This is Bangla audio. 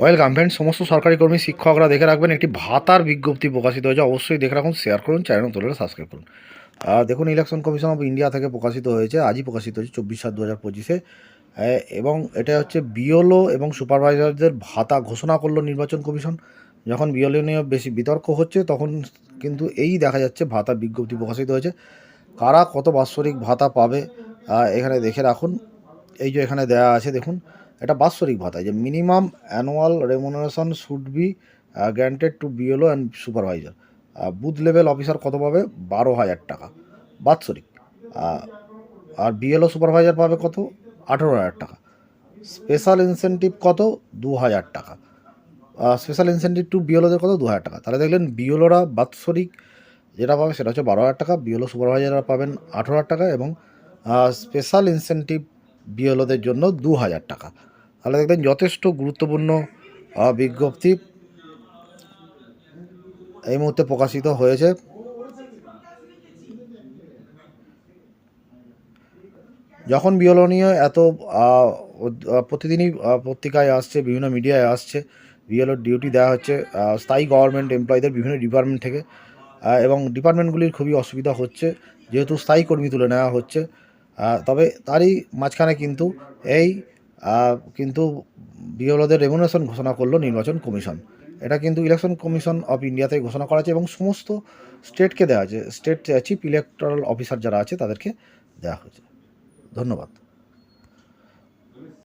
ওয়েলকাম ফ্রেন্ড সমস্ত সরকারি কর্মী, শিক্ষকরা দেখে রাখবেন, একটি ভাতার বিজ্ঞপ্তি প্রকাশিত হয়েছে। অবশ্যই দেখে রাখুন শেয়ার করুন চ্যানেল তুলে সাবস্ক্রাইব করুন। দেখুন ইলেকশন কমিশন অফ ইন্ডিয়া থেকে প্রকাশিত হয়েছে, আজই প্রকাশিত হয়েছে, চব্বিশ সাত দু হাজার পঁচিশে এবং এটা হচ্ছে বিওলো এবং সুপারভাইজারদের ভাতা ঘোষণা করল নির্বাচন কমিশন। যখন বিওলো নিয়ে বেশি বিতর্ক হচ্ছে, তখন কিন্তু এই দেখা যাচ্ছে ভাতা বিজ্ঞপ্তি প্রকাশিত হয়েছে। কারা কত বাৎসরিক ভাতা পাবে এখানে দেখে রাখুন। এই যে এখানে দেয়া আছে, দেখুন এটা বাৎসরিক ভাতা যে minimum annual remuneration should be granted to BLO and supervisor booth level officer কত পাবে? বারো হাজার টাকা, বাৎসরিক। আর বিএলও সুপারভাইজার পাবে কত? আঠেরো হাজার টাকা। স্পেশাল ইনসেনটিভ কত? দু হাজার টাকা। স্পেশাল ইনসেনটিভ টু বিএলওদের কত? দু হাজার টাকা। তাহলে দেখলেন বিএলওরা বাৎসরিক যেটা পাবে সেটা হচ্ছে বারো হাজার টাকা বিএলও সুপারভাইজাররা পাবেন আঠেরো হাজার টাকা এবং স্পেশাল ইনসেনটিভ বিএলওদের জন্য দু হাজার টাকা। তাহলে দেখবেন যথেষ্ট গুরুত্বপূর্ণ বিজ্ঞপ্তি এই মুহূর্তে প্রকাশিত হয়েছে। যখন বিএলও নিয়ে এত প্রতিদিনই পত্রিকায় আসছে, বিভিন্ন মিডিয়ায় আসছে, বিএলওর ডিউটি দেওয়া হচ্ছে স্থায়ী গভর্নমেন্ট এমপ্লয়ীদের বিভিন্ন ডিপার্টমেন্ট থেকে এবং ডিপার্টমেন্টগুলির খুবই অসুবিধা হচ্ছে, যেহেতু স্থায়ী কর্মী তুলে নেওয়া হচ্ছে তবে তারই মাঝখানে কিন্তু এই কিন্তু বিএলওদের রেমুনেশন ঘোষণা করল নির্বাচন কমিশন। এটা কিন্তু ইলেকশন কমিশন অফ ইন্ডিয়াতে ঘোষণা করা আছে এবং সমস্ত স্টেটকে দেওয়া আছে স্টেট চিফ ইলেকট্রাল অফিসার যারা আছে, তাদেরকে দেওয়া হয়েছে। ধন্যবাদ।